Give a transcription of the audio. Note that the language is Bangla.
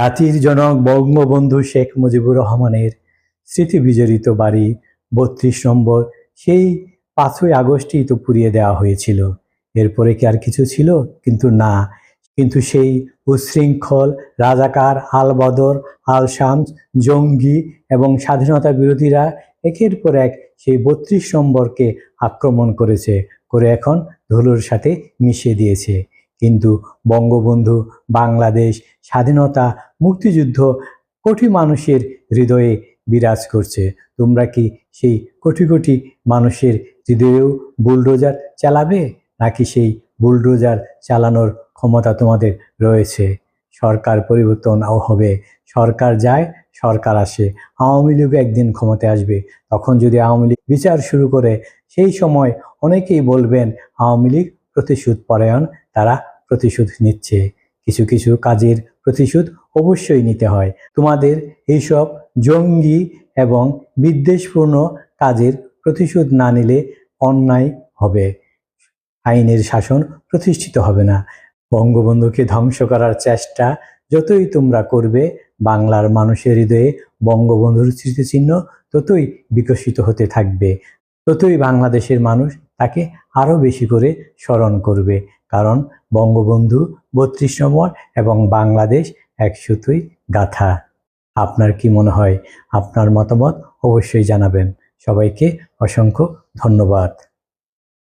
জাতির জনক বঙ্গবন্ধু শেখ মুজিবুর রহমানের স্মৃতি বিজড়িত বাড়ি বত্রিশ নম্বর। সেই পাঁচই আগস্টই তো পুড়িয়ে দেওয়া হয়েছিল। এরপরে কি আর কিছু ছিল? কিন্তু না। কিন্তু সেই উচ্ছৃঙ্খল রাজাকার আল বদর আল শামস জঙ্গি এবং স্বাধীনতা বিরোধীরা একের পর এক সেই বত্রিশ নম্বরকে আক্রমণ করেছে, করে এখন ধুলোর সাথে মিশিয়ে দিয়েছে। কিন্তু বঙ্গবন্ধু, বাংলাদেশ, স্বাধীনতা, মুক্তিযুদ্ধ কোটি মানুষের হৃদয়ে বিরাজ করছে। তোমরা কি সেই কোটি কোটি মানুষের হৃদয়েও বুলডোজার চালাবে, নাকি সেই বুলডোজার চালানোর ক্ষমতা তোমাদের রয়েছে? সরকার পরিবর্তন হবে। সরকার যায়, সরকার আসে। আওয়ামী লীগ একদিন ক্ষমতায় আসবে। তখন যদি আওয়ামী লীগ বিচার শুরু করে, সেই সময় অনেকেই বলবেন, আওয়ামী লীগ প্রতিশোধ পরায়ণ, তারা প্রতিশোধ নিচ্ছে। কিছু কিছু কাজের প্রতিশোধ অবশ্যই নিতে হয়। তোমাদের এইসব জঙ্গি এবং বিদ্বেষপূর্ণ কাজের প্রতিশোধ না নিলে অন্যায় হবে। আইনের শাসন প্রতিষ্ঠিত হবে না। বঙ্গবন্ধুকে ধ্বংস করার চেষ্টা যতই তোমরা করবে, বাংলার মানুষের হৃদয়ে বঙ্গবন্ধুর স্মৃতিচিহ্ন ততই বিকশিত হতে থাকবে। ততই বাংলাদেশের মানুষ তাকে আরও বেশি করে স্মরণ করবে। কারণ বঙ্গবন্ধু বত্রিশ নম্বর এবং বাংলাদেশ এক সুতোই গাথা। আপনার কি মনে হয়? আপনার মতামত অবশ্যই জানাবেন। সবাইকে অসংখ্য ধন্যবাদ।